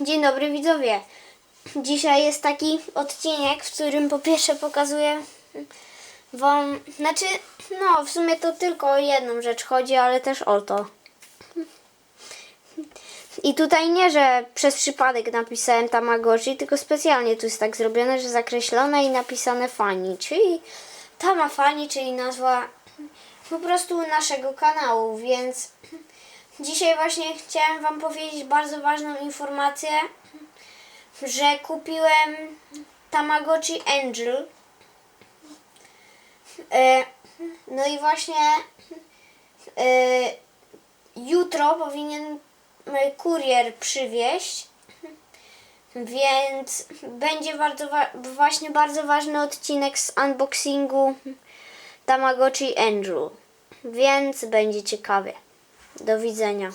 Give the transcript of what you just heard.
Dzień dobry widzowie. Dzisiaj jest taki odcinek, w którym po pierwsze pokazuję wam, znaczy, no w sumie to tylko o jedną rzecz chodzi, ale też o to. I tutaj nie, że przez przypadek napisałem Tamagotchi, tylko specjalnie tu jest tak zrobione, że zakreślone i napisane Fani, czyli Tama Fani, czyli nazwa po prostu naszego kanału, więc dzisiaj właśnie chciałem Wam powiedzieć bardzo ważną informację, że kupiłem Tamagotchi Angel. E, No i właśnie e, jutro powinien kurier przywieźć. Więc będzie bardzo właśnie bardzo ważny odcinek z unboxingu Tamagotchi Angel. Więc będzie ciekawie. Do widzenia.